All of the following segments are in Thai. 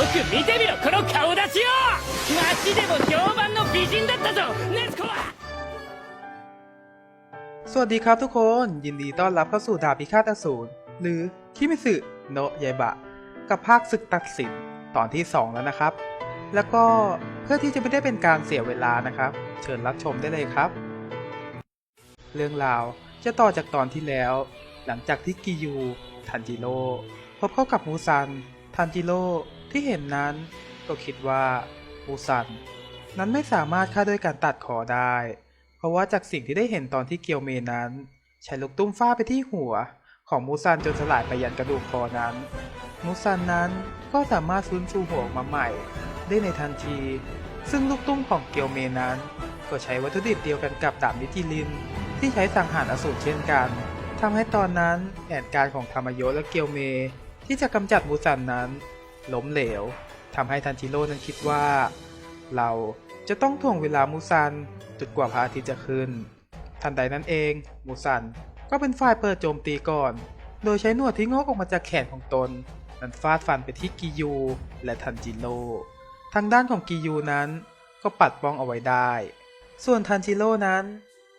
く見てみろこの顔立ちを街でも評判の美人だったぞネスコは สวัสดีครับทุกคนยินดีต้อนรับเข้าสู่ดาบพิฆาตอสูรหรือคิมิสึโนะยายบะ กับภาคศึกตัดสินตอนที่ 2 แล้วนะครับ แล้วก็เพื่อที่จะไม่ได้เป็นการเสียเวลานะครับ เชิญรับชมได้เลยครับ เรื่องราวจะต่อจากตอนที่แล้ว หลังจากที่กิยูทันจิโร่พบเข้ากับมูซันทันจิโร่ ที่เห็นนั้นก็คิดว่ามูซันนั้นไม่สามารถฆ่าด้วยการตัดคอได้ เพราะว่าจากสิ่งที่ได้เห็นตอนที่เกียวเมนั้น ใช้ลูกตุ้มฟาไปที่หัว ของมูซันจนสลายไปยันกระดูกคอนั้น มูซันนั้นก็สามารถฟื้นฟูหัวออกมาใหม่ ได้ในทันที ซึ่งลูกตุ้มของเกียวเมนั้น ก็ใช้วัตถุดิบเดียวกันกับดาบนิจิลิน ที่ใช้สังหารอสูรเช่นกันทำให้ตอนนั้นแผนการของธรรมโยและเกียวเม ที่จะกำจัดมูซันนั้น ล้มเหลวทำให้ทันจิโร่นั้นคิดว่า เราจะต้องถ่วงเวลามูซันจนกว่าพระอาทิตย์จะขึ้น ทันใดนั้นเอง มูซันก็เป็นฝ่ายเปิดโจมตีก่อน โดยใช้หนวดที่งอกออกมาจากแขนของตน นั้นฟาดฟันไปที่กิยูและทันจิโร่ทางด้านของกิยูนั้นก็ปัดป้องเอาไว้ได้ ส่วนทันจิโร่นั้น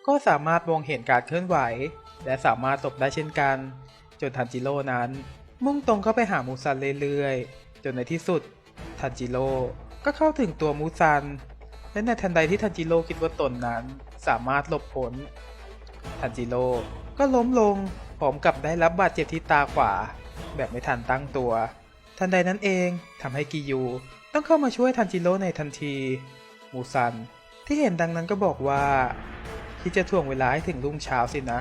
ก็สามารถมองเห็นการเคลื่อนไหว และสามารถตบได้เช่นกัน จนทันจิโร่นั้น มุ่งตรงเข้าไปหามูซันเรื่อยๆ จนในที่สุดทันจิโร่ก็เข้าถึงตัวมูซัน และในทันใดที่ทันจิโร่คิดว่าตนนั้นสามารถหลบพ้นทันจิโร่ก็ล้มลงพร้อมกับได้รับบาดเจ็บที่ตาขวา แบบไม่ทันตั้งตัว ทันใดนั้นเองทำให้กิยูต้องเข้ามาช่วยทันจิโร่ในทันที มูซันที่เห็นดังนั้นก็บอกว่าคิดจะถ่วงเวลาให้ถึงรุ่งเช้าสินะ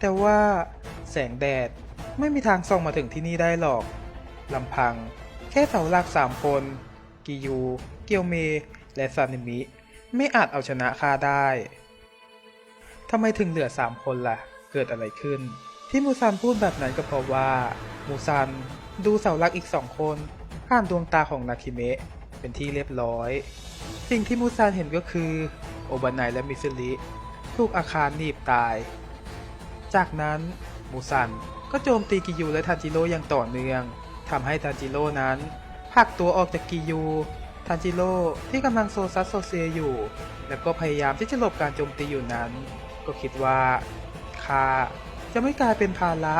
แต่ว่าแสงแดดไม่มีทางส่องมาถึงที่นี่ได้หรอกลำพัง แค่เสาหลักสามคน กิยู เกียวเม และซานิมิ ไม่อาจเอาชนะข้าได้ ทำไมถึงเหลือสามคนล่ะ เกิดอะไรขึ้น ที่มูซันพูดแบบนั้นก็เพราะว่า มูซันดูเสาหลักอีกสองคนผ่านดวงตาของนาคิเมะเป็นที่เรียบร้อย สิ่งที่มูซันเห็นก็คือ โอบานายและมิซึริถูกอาคารหนีบตาย จากนั้น มูซันก็โจมตีกิยูและทันจิโร่อย่างต่อเนื่อง ทำให้ทันจิโร่นั้นผลักตัวออกจากกิยูทันจิโร่ที่กำลังโซซัสโซเซอยู่ แล้วก็พยายามที่จะหลบการโจมตีอยู่นั้น ก็คิดว่าข้าจะไม่กลายเป็นภาระ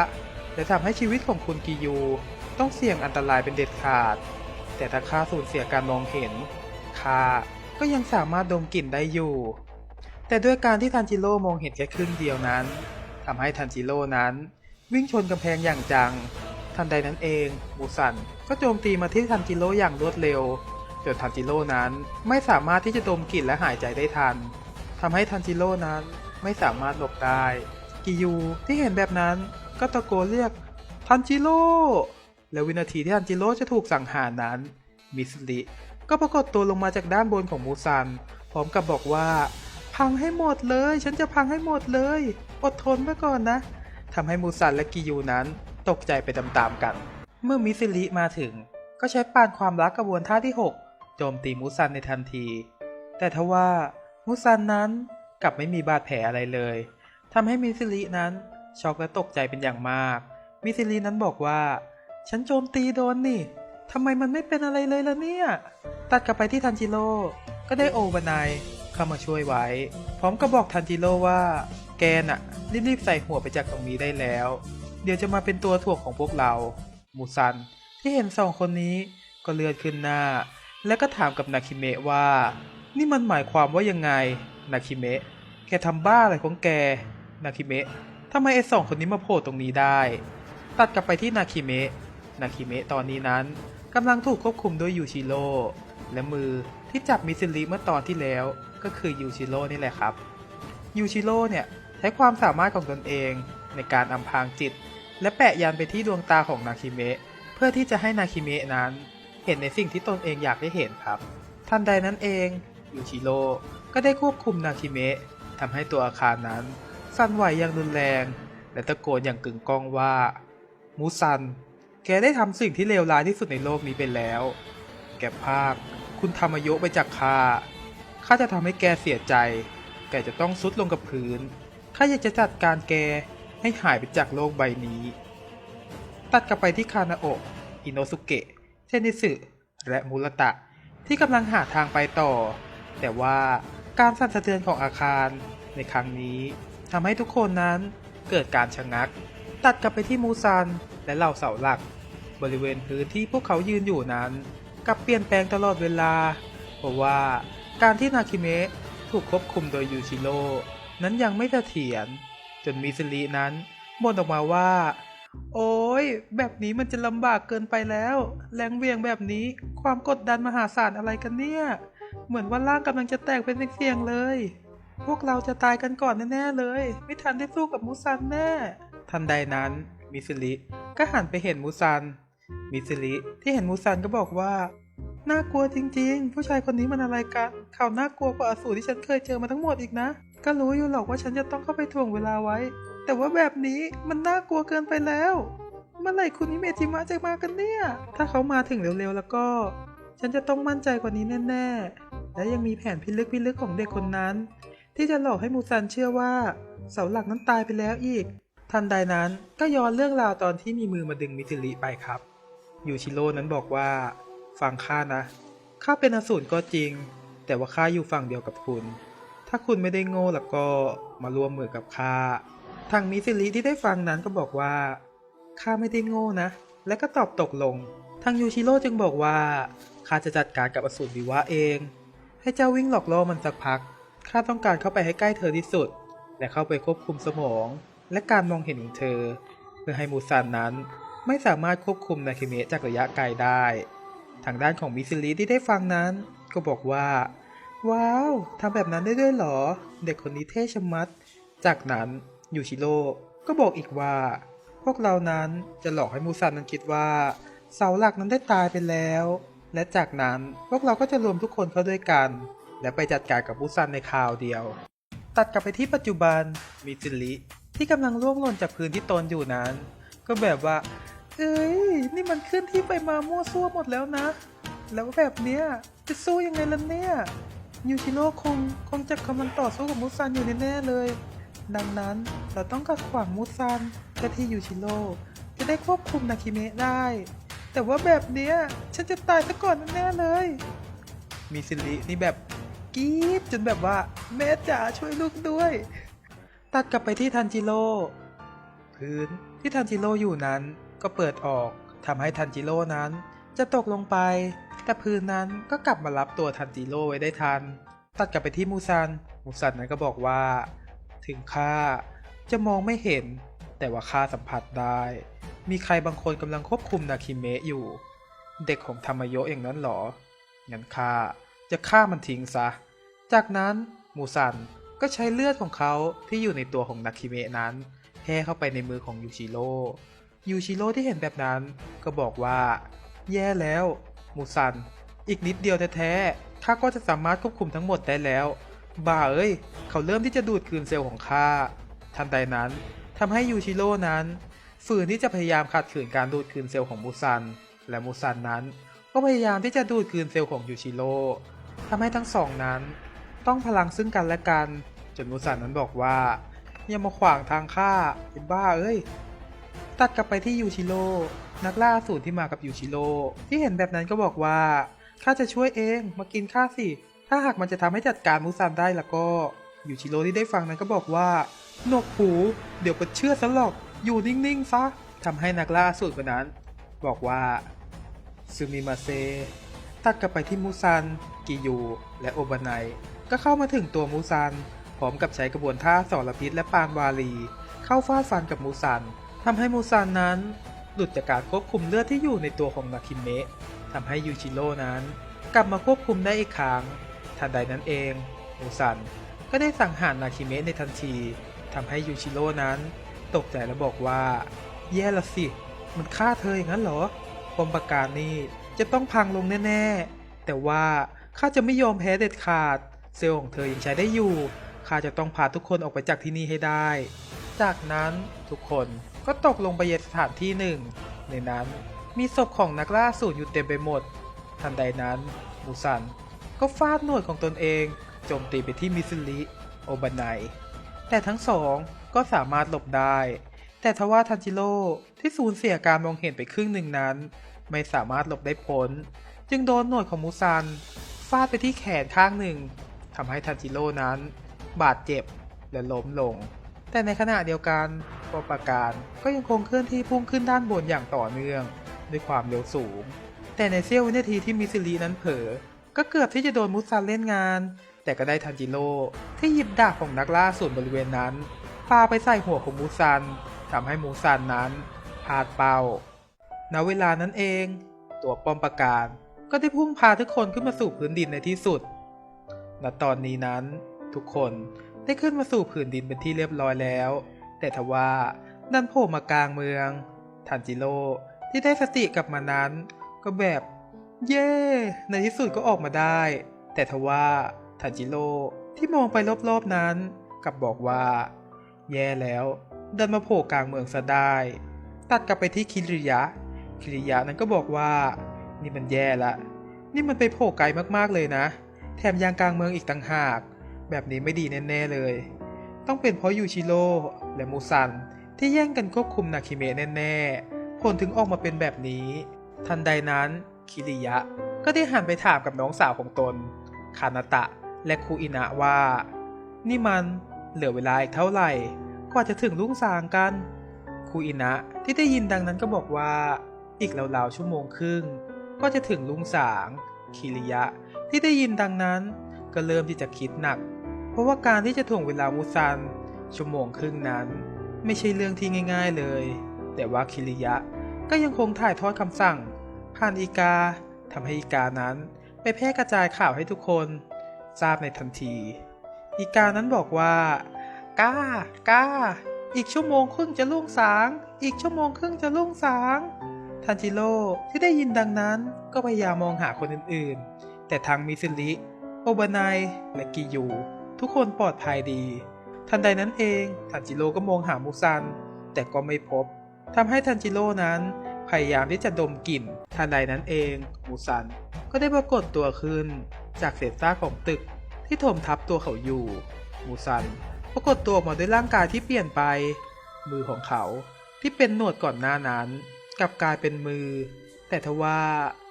และทำให้ชีวิตของคุณกิยูต้องเสี่ยงอันตรายเป็นเด็ดขาด แต่ถ้าข้าสูญเสียการมองเห็นข้าก็ยังสามารถดมกลิ่นได้อยู่ แต่ด้วยการที่ทันจิโร่มองเห็นแค่ครึ่งเดียวนั้นทำให้ทันจิโร่นั้น วิ่งชนกำแพงอย่างจัง ทันใดนั้นเองมูซันก็โจมตีมาที่ทันจิโร่อย่างรวดเร็วจนทันจิโร่นั้นไม่สามารถที่จะดมกลิ่นและหายใจได้ทันทำให้ทันจิโร่นั้นไม่สามารถหลบได้กิยูที่เห็นแบบนั้นก็ตะโกนเรียกทันจิโร่และวินาทีที่ทันจิโร่จะถูกสังหารนั้น มิสลิก็ปรากฏตัวลงมาจากด้านบนของมูซัน พร้อมกับบอกว่า พังให้หมดเลย ฉันจะพังให้หมดเลย อดทนไว้ก่อนนะทำให้มูซันและกิยูนั้น ตกใจไปตามๆกัน เมื่อมิสลิมาถึง ก็ใช้ปานความรักกระบวนท่าที่ 6 โจมตีมูซันในทันที แต่ทว่ามูซันนั้นกลับไม่มีบาดแผลอะไรเลยทำให้มิสลินั้นช็อกและตกใจเป็นอย่างมาก มิสลินั้นบอกว่า ฉันโจมตีโดนนี่ทำไมมันไม่เป็นอะไรเลยล่ะเนี่ย ตัดกลับไปที่ทันจิโร่ ก็ได้โอบานายเข้ามาช่วยไว้ พร้อมกับบอกทันจิโร่ว่า แกน่ะ รีบๆใส่หัวไปจากตรงนี้ได้แล้ว เดี๋ยวจะมาเป็นตัวถ่วงของพวกเรา มูซันที่เห็นสองคนนี้ก็เลือดขึ้นหน้า แล้วก็ถามกับนาคิเมะว่า นี่มันหมายความว่ายังไง นาคิเมะ แกทำบ้าอะไรของแก นาคิเมะทำไมไอ้สองคนนี้มาโผล่ตรงนี้ได้ ตัดกลับไปที่นาคิเมะ นาคิเมะตอนนี้นั้นกำลังถูกควบคุมโดยยูชิโร่และมือที่จับมิซิลิเมื่อตอนที่แล้วก็คือยูชิโร่นี่แหละครับ ยูชิโร่เนี่ยใช้ความสามารถของตนเอง ในการอำพรางจิต และแปะยันไปที่ดวงตาของนาคิเมะเพื่อที่จะให้นาคิเมะนั้น เห็นในสิ่งที่ตนเองอยากได้เห็นครับ ทันใดนั้นเองยูชิโร่ก็ได้ควบคุมนาคิเมะทำให้ตัวอาคารนั้น สั่นไหวอย่างรุนแรง และตะโกนอย่างกึ่งก้องว่ามูซัน แกได้ทำสิ่งที่เลวร้ายที่สุดในโลกนี้ไปแล้ว แกภาค คุณทำอายุไปจากข้า ข้าจะทำให้แกเสียใจ แกจะต้องซุดลงกับพื้น ข้าอยากจะจัดการแก ให้หายไปจากโลกใบนี้ ตัดกลับไปที่คานาโอะอิโนสุเกะเทนิสึ และมุรตะ ที่กำลังหาทางไปต่อ แต่ว่าการสั่นสะเทือนของอาคารในครั้งนี้ทำให้ทุกคนนั้นเกิดการชะงัก ตัดกลับไปที่มูซันและเหล่าเสาหลัก บริเวณพื้นที่พวกเขายืนอยู่นั้นกลับเปลี่ยนแปลงตลอดเวลา เพราะว่าการที่นาคิเมะถูกควบคุมโดยยูชิโร่นั้นยังไม่เสถียร จนมิสรินั้นบ่นออกมาว่า โอ้ยแบบนี้มันจะลำบากเกินไปแล้ว แรงเวียงแบบนี้ความกดดันมหาศาลอะไรกันเนี่ย เหมือนว่าร่างกำลังจะแตกเป็นเสียงเลย พวกเราจะตายกันก่อนแน่ๆเลย ไม่ทันได้สู้กับมูซันแน่ทันใดนั้นมิสริก็หันไปเห็นมูซัน มิสริที่เห็นมูซันก็บอกว่า น่ากลัวจริง ๆ ผู้ชายคนนี้มันอะไรกัน เขาน่ากลัวกว่าอสูรที่ฉันเคยเจอมาทั้งหมดอีกนะ ก็รู้อยู่หรอกว่าฉันจะต้องเข้าไปถ่วงเวลาไว้ แต่ว่าแบบนี้มันน่ากลัวเกินไปแล้ว เมื่อไหร่คุณนิเมจิมะจะมากันเนี่ย ถ้าเขามาถึงเร็วๆแล้วก็ ฉันจะต้องมั่นใจกว่านี้แน่ๆ และยังมีแผนพิลึกพิลึกของเด็กคนนั้น ที่จะหลอกให้มูซันเชื่อว่า เสาหลักนั้นตายไปแล้วอีก ทันใดนั้นก็ย้อนเรื่องราวตอนที่มีมือมาดึงมิจิริไปครับยูชิโร่นั้นบอกว่า ฟังข้านะข้าเป็นอสูรก็จริง แต่ว่าข้าอยู่ฝั่งเดียวกับคุณ ถ้าคุณไม่ได้โง่แล้วก็มารวมมือกับข้าทางมิซิริที่ได้ฟังนั้นก็บอกว่าข้าไม่ได้โง่นะ และก็ตอบตกลง ทางยูชิโร่จึงบอกว่าข้าจะจัดการกับอสูรวิวะเอง ให้เจ้าวิ่งหลอกล่อมันสักพักข้าต้องการเข้าไปให้ใกล้เธอที่สุด และเข้าไปควบคุมสมอง และการมองเห็นของเธอ เพื่อให้มูซันนั้นไม่สามารถควบคุมนาคิเมะจากระยะไกลได้ ทางด้านของมิซิริที่ได้ฟังนั้น ก็บอกว่า ว้าวทำแบบนั้นได้ด้วยเหรอ เด็กคนนี้เท่ชะมัด จากนั้นยูชิโร่ก็บอกอีกว่า พวกเรานั้นจะหลอกให้มูซันนั้นคิดว่า เสาหลักนั้นได้ตายไปแล้ว และจากนั้นพวกเราก็จะรวมทุกคนเข้าด้วยกัน และไปจัดการกับมูซันในคราวเดียว ตัดกลับไปที่ปัจจุบันมิจิริที่กำลังล่วงหล่นจากพื้นที่ตนอยู่นั้น ก็แบบว่า เอ้ยนี่มันขึ้นที่ไปมามั่วซั่วหมดแล้วนะ แล้วแบบเนี้ยจะสู้ยังไงล่ะเนี่ย ยูชิโร่คงคงจะกำลังต่อสู้กับมูซันอยู่แน่ๆเลย ดังนั้นเราต้องกัดขวางมูซันเพื่อที่ยูชิโร่จะได้ควบคุมนาคิเมะได้ แต่ว่าแบบเนี้ยฉันจะตายซะก่อนแน่ๆเลย มีซิลินี่แบบกรี๊ดจนแบบว่า แม่จ๋าช่วยลูกด้วย ตัดกลับไปที่ทันจิโร่พื้นที่ทันจิโร่อยู่นั้นก็เปิดออกทำให้ทันจิโร่นั้น จะตกลงไป แต่พื้นนั้นก็กลับมารับตัวทันจิโร่ไว้ได้ทัน ตัดกลับไปที่มูซัน มูซันนั้นก็บอกว่า ถึงข้าจะมองไม่เห็น แต่ว่าข้าสัมผัสได้ มีใครบางคนกำลังควบคุมนาคิเมะอยู่ เด็กของธรรมโยะอย่างนั้นหรอ งั้นข้าจะฆ่ามันทิ้งซะ จากนั้นมูซันก็ใช้เลือดของเขาที่อยู่ในตัวของนาคิเมะนั้นแผ่เข้าไปในมือของยูชิโร่ ยูชิโร่ที่เห็นแบบนั้นก็บอกว่า แย่แล้ว มูซัน อีกนิดเดียวแท้ๆ ข้าก็จะสามารถควบคุมทั้งหมดได้แล้วบ้าเอ้ย เขาเริ่มที่จะดูดคืนเซลล์ของข้า ทันใดนั้นทำให้ยูชิโร่นั้น ฝืนที่จะพยายามขัดขืนการดูดคืนเซลล์ของมูซัน และมูซันนั้น ก็พยายามที่จะดูดคืนเซลล์ของยูชิโร่ทำให้ทั้งสองนั้น ต้องพลังซึ่งกันและกัน จนมูซันนั้นบอกว่า อย่ามาขวางทางข้าไอ้บ้าเอ้ย ตัดกลับไปที่ยูชิโร่ นักล่าสูรที่มากับยูชิโร่ที่เห็นแบบนั้นก็บอกว่าข้าจะช่วยเองมากินข้าสิ ถ้าหากมันจะทำให้จัดการมูซันได้ล้วก็ยูชิโร่ที่ได้ฟังนั้นก็บอกว่าหนวกหู เดี๋ยวก็เชื่อซะหรอกอยู่นิ่งๆซะทำให้นักล่าสูรคนนั้น บอกว่าซึมิมาเซตัดกลับไปที่มูซัน กิยู และโอบานายก็เข้ามาถึงตัวมูซัน พร้อมกับใช้กระบวนท่าสารพิษและปานวาลี เข้าฟาดฟันกับมูซันทำให้มูซันนั้น หลุดจากการควบคุมเลือดที่อยู่ในตัวของนาคิเมะทำให้ยูชิโร่นั้น กลับมาควบคุมได้อีกครั้ง ทันใดนั้นเองมูซันก็ได้สั่งหารนาคิเมะในทันทีทำให้ยูชิโร่นั้น ตกใจและบอกว่า แย่ละสิ มันฆ่าเธออย่างนั้นเหรอปมประการนี้จะต้องพังลงแน่ๆ แต่ว่าข้าจะไม่ยอมแพ้เด็ดขาด เซลล์ของเธอยังใช้ได้อยู่ข้าจะต้องพาทุกคนออกไปจากที่นี่ให้ได้ จากนั้นทุกคน ก็ตกลงไปยังสถานที่หนึ่ง ในนั้นมีศพของนักล่าสูรอยู่เต็มไปหมด ทันใดนั้นมูซันก็ฟาดหนวดของตนเองโจมตีไปที่มิสลิโอบานายแต่ทั้งสองก็สามารถหลบได้ แต่ทว่าทันจิโร่ที่สูญเสียการมองเห็นไปครึ่งหนึ่งนั้น ไม่สามารถหลบได้พ้น จึงโดนหนวดของมูซัน ฟาดไปที่แขนข้างหนึ่งทำให้ทันจิโร่นั้น บาดเจ็บและล้มลง แต่ในขณะเดียวกันปอปาการก็ยังคงเคลื่อนที่พุ่งขึ้นด้านบนอย่างต่อเนื่อง ด้วยความเร็วสูง แต่ในเสี้ยววินาทีที่มิซิลีนั้นเผลอก็เกือบที่จะโดนมุซันเล่นงาน แต่ก็ได้ทันจิโร่ที่หยิบดาบของนักล่าส่วนบริเวณนั้นปาไปใส่หัวของมูซันทำให้มูซันนั้นพลาดเป้าณเวลานั้นเอง ตัวป้อมปราการก็ได้พุ่งพาทุกคนขึ้นมาสู่พื้นดินในที่สุดณตอนนี้นั้นทุกคน ได้ขึ้นมาสู่ผืนดินเป็นที่เรียบร้อยแล้ว แต่ทว่าดันโผล่มากลางเมืองทันจิโร่ที่ได้สติกลับมานั้น ก็แบบ เย่ในที่สุดก็ออกมาได้ แต่ทว่าทันจิโร่ที่มองไปรอบๆนั้น กลับบอกว่า แย่แล้วดินมาโผล่กลางเมืองซะได้ ตัดกลับไปที่คิริยะ คิริยะนั้นก็บอกว่า นี่มันแย่ละ นี่มันไปโผล่ไกลมากๆเลยนะ แถมยังกลางเมืองอีกต่างหาก แบบนี้ไม่ดีแน่ๆเลย ต้องเป็นเพราะยูชิโร่และมูซันที่แย่งกันควบคุมนาคิเมะแน่ๆ ผลถึงออกมาเป็นแบบนี้ ทันใดนั้นคิริยะก็ได้หันไปถามกับน้องสาวของตน คานาตะและคูอินะว่า นี่มันเหลือเวลาอีกเท่าไหร่กว่าจะถึงลุงสางกัน คูอินะที่ได้ยินดังนั้นก็บอกว่า อีกราวๆชั่วโมงครึ่ง ก็จะถึงลุงสาง คิริยะที่ได้ยินดังนั้นก็เริ่มที่จะคิดหนัก ราะว่าการที่จะถ่วงเวลามูซัน ชั่วโมงครึ่งนั้น ไม่ใช่เรื่องที่ง่าย ๆเลย แต่ว่าคิริยะก็ยังคงถ่ายทอดคำสั่ง ผ่านอีกาทำให้อีกานั้นไปแพร่กระจายข่าวให้ทุกคน ทราบในทันที อีกานั้นบอกว่า ก้า ก้า อีกชั่วโมงครึ่งจะลุ่งสาง อีกชั่วโมงครึ่งจะลุ่งสางทันจิโร่ที่ได้ยินดังนั้นก็พยายามมองหาคนอื่นๆ แต่ทั้งมิซิลิโอบานายและกิยู ทุกคนปลอดภัยดี ทันใดนั้นเองทันจิโร่ก็มองหามูซัน แต่ก็ไม่พบทำให้ทันจิโร่นั้นพยายามที่จะดมกลิ่น ทันใดนั้นเองมูซันก็ได้ปรากฏตัวขึ้น จากเศษซากของตึกที่ถมทับตัวเขาอยู่ มูซันปรากฏตัวออกมาด้วยร่างกายที่เปลี่ยนไป มือของเขาที่เป็นหนวดก่อนหน้านั้นกลับกลายเป็นมือ แต่ทว่า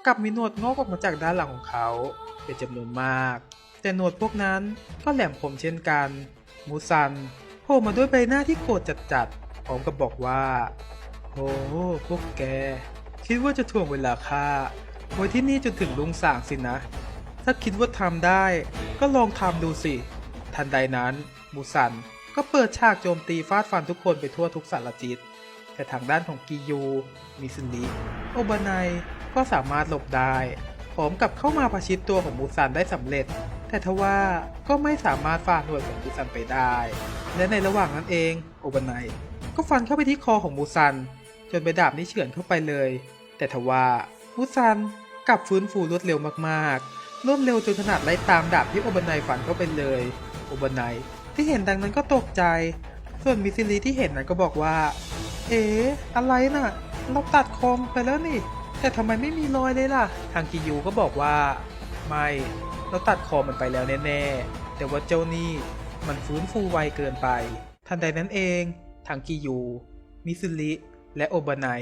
กลับมีหนวดงอกออกมาจากด้านหลังของเขา เป็นจำนวนมาก แต่หนวดพวกนั้นก็แหลมคมเช่นกัน มูซันโผล่มาด้วยใบหน้าที่โกรธจัดๆพร้อมกับบอกว่าโอ้พวกแก คิดว่าจะถ่วงเวลาค่าไว้ที่นี่จนถึงลุงสางสินะ ถ้าคิดว่าทำได้ก็ลองทำดูสิ ทันใดนั้น มูซันก็เปิดฉากโจมตีฟาดฟันทุกคนไปทั่วทุกสารจิต แต่ทางด้านของกิยู มิซุนิโอบานายก็สามารถหลบได้ พร้อมกับเข้ามาประชิดตัวของมูซันได้สำเร็จ แต่ทว่าก็ไม่สามารถฝ่าหน่วยของมูซันไปได้ และในระหว่างนั้นเองโอบานายก็ฟันเข้าไปที่คอของมูซัน จนใบดาบนี้เฉือนเข้าไปเลย แต่ทว่ามูซันกลับฟื้นฟูรวดเร็วมากๆรวดเร็วจนขนาดไล่ตามดาบที่โอบานายฟันเข้าไปเลยโอบานายที่เห็นดังนั้นก็ตกใจ ส่วนมิซิลีที่เห็นนั้นก็บอกว่า เอ๊ะอะไรน่ะเราตัดคอมไปแล้วนี่ แต่ทำไมไม่มีรอยเลยล่ะ ทางกิยูก็บอกว่า ไม่ เราตัดคอมันไปแล้วแน่ๆ แต่ว่าเจ้านี่มันฟื้นฟูไวเกินไป ทันใดนั้นเอง ทางกิยู มิซุริ และโอบานาย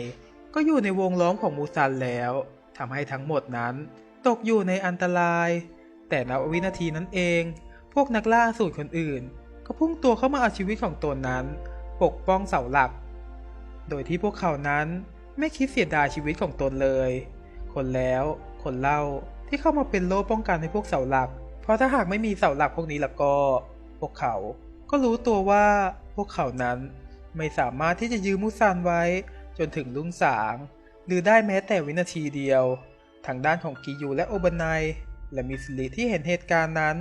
ก็อยู่ในวงล้อมของมูซันแล้วทำให้ทั้งหมดนั้น ตกอยู่ในอันตราย แต่ณวินาทีนั้นเอง พวกนักล่าสูตรคนอื่น ก็พุ่งตัวเข้ามาเอาชีวิตของตนนั้น ปกป้องเสาหลัก โดยที่พวกเขานั้น ไม่คิดเสียดายชีวิตของตนเลย คนแล้ว คนเล่าที่เข้ามาเป็นโล่ป้องกันให้พวกเสาหลัก เพราะถ้าหากไม่มีเสาหลักพวกนี้แล้วก็ พวกเขาก็รู้ตัวว่าพวกเขานั้นไม่สามารถที่จะยืมมุซานไว้ จนถึงลุ่งสาง หรือได้แม้แต่วินาทีเดียว ทางด้านของกิยูและโอบานายและมิสลิที่เห็นเหตุการณ์นั้น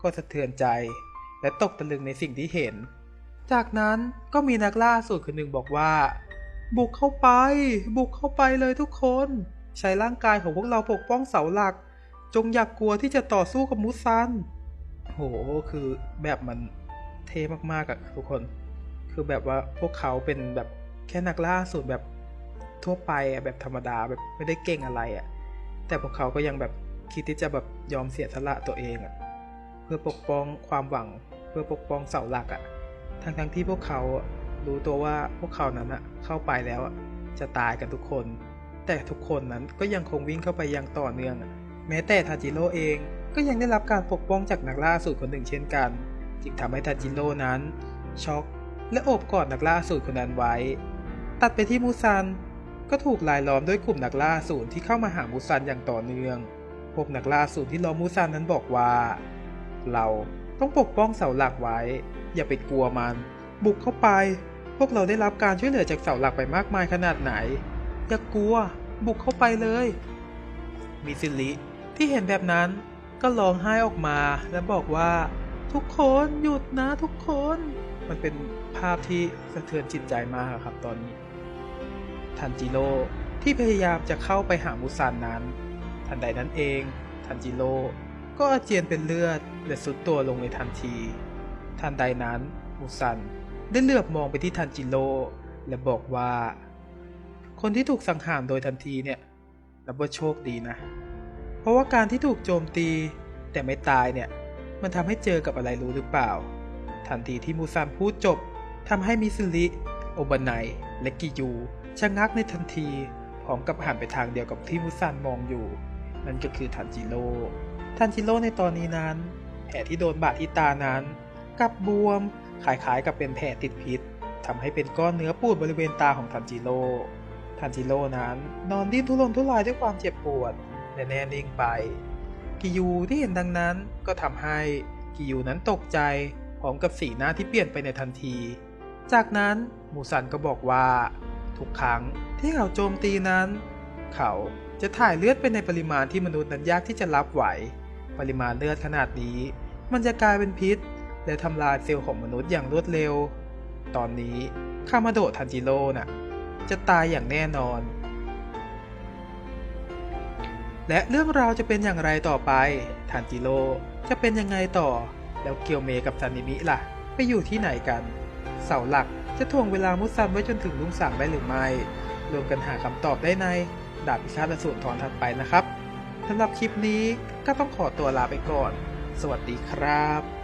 ก็สะเทือนใจ และตกตะลึงในสิ่งที่เห็น จากนั้นก็มีนักล่าสูตรคนหนึ่งบอกว่า บุกเข้าไป บุกเข้าไปเลยทุกคน ใช้ร่างกายของพวกเราปกป้องเสาหลัก จงอย่ากกลัวที่จะต่อสู้กับมุซัน โห คือแบบมันเท่มากๆอะทุกคน คือแบบว่าพวกเขาเป็นแบบแค่นักล่าสูตรแบบทั่วไปอะแบบธรรมดาแบบไม่ได้เก่งอะไรอะแต่พวกเขาก็ยังแบบคิดที่จะแบบยอมเสียสละตัวเองอะเพื่อปกป้องความหวัง เพื่อปกป้องเสาหลักอะทั้งทั้งๆที่พวกเขา รู้ตัวว่าพวกเขานั้นอะเข้าไปแล้วอะจะตายกันทุกคน แต่ทุกคนนั้นก็ยังคงวิ่งเข้าไปอย่างต่อเนื่อง แม้แต่ทาจิโร่เองก็ยังได้รับการปกป้องจากนักล่าสูตรคนหนึ่งเช่นกัน จึงทำให้ทาจิโร่นั้น ช็อก และโอบกอดนักล่าสูตรคนนั้นไว้ ตัดไปที่มูซัน ก็ถูกลายล้อมด้วยกลุ่มนักล่าสูตรที่เข้ามาหามูซันอย่างต่อเนื่อง พวกนักล่าสูตรที่ล้อมมูซันนั้นบอกว่า เราต้องปกป้องเสาหลักไว้ อย่าไปกลัวมัน บุกเข้าไป พวกเราได้รับการช่วยเหลือจากเสาหลักไปมากมายขนาดไหน อย่ากลัว บุกเข้าไปเลย มิซิลิที่เห็นแบบนั้นก็ร้องไห้ออกมาและบอกว่า ทุกคนหยุดนะทุกคน มันเป็นภาพที่สะเทือนจิตใจมากครับตอนนี้ ทันจิโร่ที่พยายามจะเข้าไปหามุซันนั้น ทันใดนั้นเอง ทันจิโร่ก็อาเจียนเป็นเลือดและสุดตัวลงในทันที ทันใดนั้นมุซัน ได้เหลือบมองไปที่ทันจิโร่และบอกว่า คนที่ถูกสังหารโดยทันทีเนี่ยนับว่าโชคดีนะ เพราะว่าการที่ถูกโจมตีแต่ไม่ตายเนี่ย มันทำให้เจอกับอะไรรู้หรือเปล่า ทันทีที่มูซันพูดจบทำให้มิซุริโอบานายและกิยูชะงักในทันทีพร้อมกับหันไปทางเดียวกับที่มูซันมองอยู่ นั่นก็คือทันจิโร่ทันจิโร่ในตอนนี้นั้นแผลที่โดนบาดที่ตานั้นกลับบวม คล้ายๆกับเป็นแผลติดพิษทำให้เป็นก้อนเนื้อปูดบริเวณตาของทันจิโร่ทันจิโร่นั้นนอนดิ้นทุรนทุรายด้วยความเจ็บปวดและแน่นิ่งไป กิยูที่เห็นดังนั้นก็ทำให้กิยูนั้นตกใจพร้อมกับสีหน้าที่เปลี่ยนไปในทันที จากนั้นมูซันก็บอกว่า ทุกครั้งที่เขาโจมตีนั้น เขาจะถ่ายเลือดไปในปริมาณที่มนุษย์นั้นยากที่จะรับไหว ปริมาณเลือดขนาดนี้ มันจะกลายเป็นพิษ และทำลายเซลล์ของมนุษย์อย่างรวดเร็ว ตอนนี้คามาโดะทันจิโร่น่ะ จะตายอย่างแน่นอน และเรื่องราวจะเป็นอย่างไรต่อไป ทันจิโร่จะเป็นยังไงต่อ แล้วเกียวเมกับซันนิมิล่ะ ไปอยู่ที่ไหนกัน เสาหลักจะถ่วงเวลามุซันไว้จนถึงลุงสั่งได้หรือไม่ รวมกันหาคำตอบได้ในดาบพิฆาตสูรตอนถัดไปนะครับสำหรับคลิปนี้ก็ต้องขอตัวลาไปก่อน สวัสดีครับ